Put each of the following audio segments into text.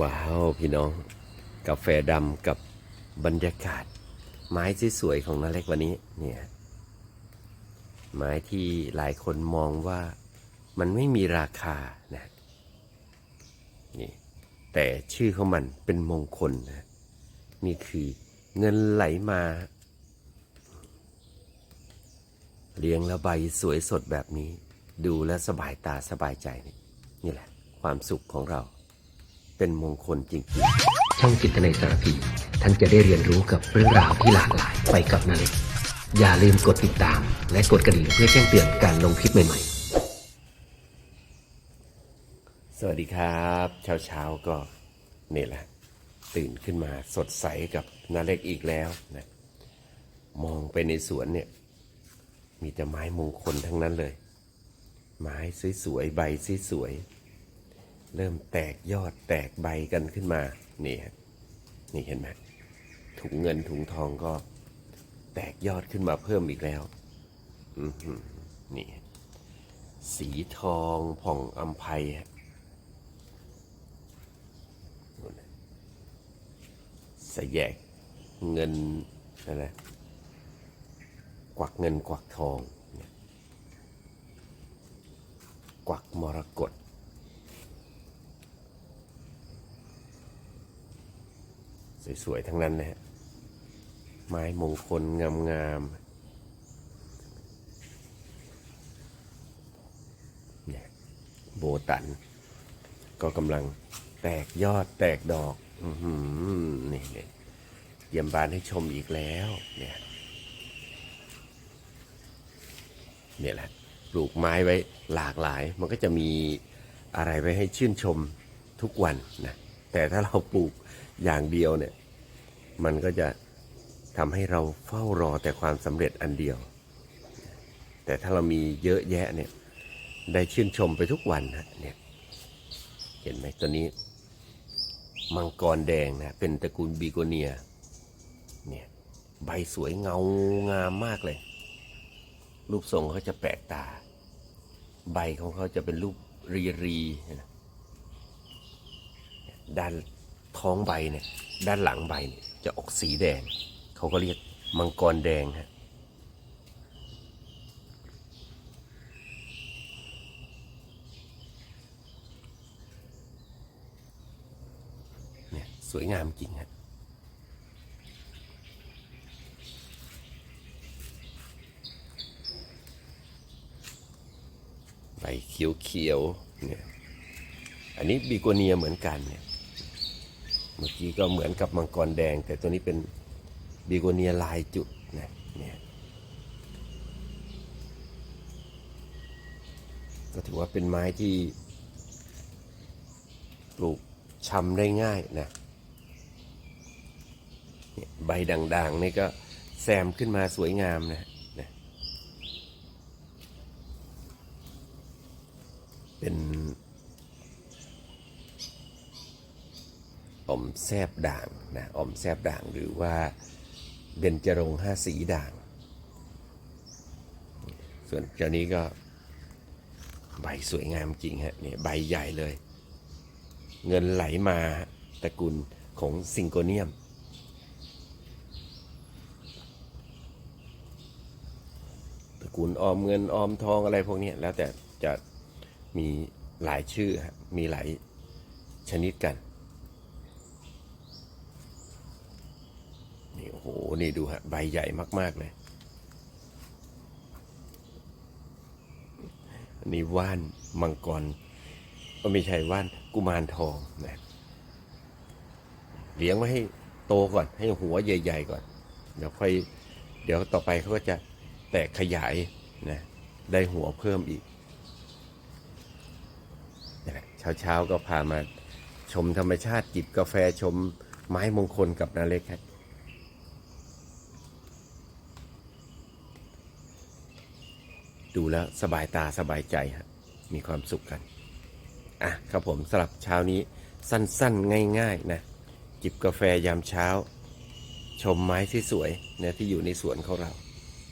ว้าวพี่น้อง กาแฟดำกับบรรยากาศ ไม้สวยๆของนาเล็กวันนี้เนี่ยไม้ที่หลายคนมองว่ามันไม่มีราคานะนี่แต่ชื่อของมันเป็นมงคลนะนี่คือเงินไหลมา เลี้ยงแล้วใบสวยสดแบบนี้ ดูแลสบายตาสบายใจนี่นี่แหละ ความสุขของเรา เป็นมงคลจริงๆ ช่องจิตในสารพี ท่านจะได้เรียนรู้กับเรื่องราวที่หลากหลายไปกับนาเล็กอย่าลืมกดติดตาม และกดกระดิ่งเพื่อแจ้งเตือนการลงคลิปใหม่ๆ สวัสดีครับ เช้าเช้าๆก็นี่แหละ ตื่นขึ้นมาสดใสกับนาเล็กอีกแล้วนะมองไปในสวนเนี่ย มีแต่ไม้มงคลทั้งนั้นเลย ไม้สวยๆใบสวยๆ เริ่มแตกยอดแตกใบกันขึ้นมา นี่ฮะนี่เห็นไหมถุงเงินถุงทองก็แตกยอดขึ้นมาเพิ่มอีกแล้วอือหือนี่ สีทองผ่องอัมภัยสแยกเงินอะไรกวักเงินกวักทอง กวักมรกต สวยๆ ทั้งนั้นนะฮะ ไม้มงคลงามๆเนี่ยโบตัน ก็กำลังแตกยอดแตกดอกอือหือนี่เนี่ยเยี่ยมบานให้ชมอีกแล้ว เนี่ยเนี่ยแหละปลูกไม้ไว้หลากหลาย มันก็จะมีอะไรไว้ให้ชื่นชมทุกวันนะแต่ถ้าเราปลูก อย่างเดียวเนี่ย มันก็จะทำให้เราเฝ้ารอแต่ความสำเร็จอันเดียว แต่ถ้าเรามีเยอะแยะเนี่ย ได้ชื่นชมไปทุกวันนะเนี่ย เห็นไหมตัวนี้ มังกรแดงนะเป็นตระกูลบีโกเนีย เนี่ย ใบสวยเงางามมากเลย รูปทรงเขาจะแปลกตา ใบของเขาจะเป็นรูปรีรีด้าน ท้องใบเนี่ยด้านหลังใบเนี่ยจะออกสีแดง เขาก็เรียกมังกรแดงฮะเนี่ยสวยงามจริงฮะใบเขียวเขียวๆเนี่ย อันนี้บีโกเนียเหมือนกันเนี่ย เมื่อกี้ก็เหมือนกับมังกรแดง แต่ตัวนี้เป็นบีโกเนียลายจุดนะเนี่ยก็ถือว่าเป็นไม้ที่ปลูกชำได้ง่ายนะใบด่างๆนี่ก็แซมขึ้นมาสวยงามนะนะเป็น อมแซบด่างนะอมแซบด่างหรือว่าเบญจรงห้าสีด่าง ส่วนเจ้านี้ก็ใบสวยงามจริงฮะเนี่ยใบใหญ่เลย เงินไหลมาตระกูลของซิงโกเนียม ตระกูลออมเงินออมทองอะไรพวกนี้แล้วแต่จะมีหลายชื่อฮะมีหลายชนิดกัน นี่ โอ้โห นี่ดูฮะ ใบใหญ่มาก ๆ เลย อันนี้ว่านมังกรก็ไม่ใช่ว่านกุมารทองนะเลี้ยงไว้ให้โตก่อน ให้หัวใหญ่ ๆ ก่อน เดี๋ยวค่อย เดี๋ยวต่อไปเขาก็จะแตกขยายนะ ได้หัวเพิ่มอีกนี่แหละเช้าๆก็พามาชมธรรมชาติจิบกาแฟชมไม้มงคลกับนาเล็กครับ ดูแล้วสบายตาสบายใจฮะมีความสุขกัน อะครับผมสำหรับเช้านี้สั้นๆง่ายๆนะ จิบกาแฟยามเช้า ชมไม้ที่สวยนะที่อยู่ในสวนของเรา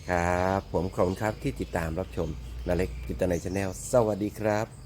ครับ ผมขอบคุณครับที่ติดตามรับชมนาเล็กกิตในชาแนลสวัสดีครับ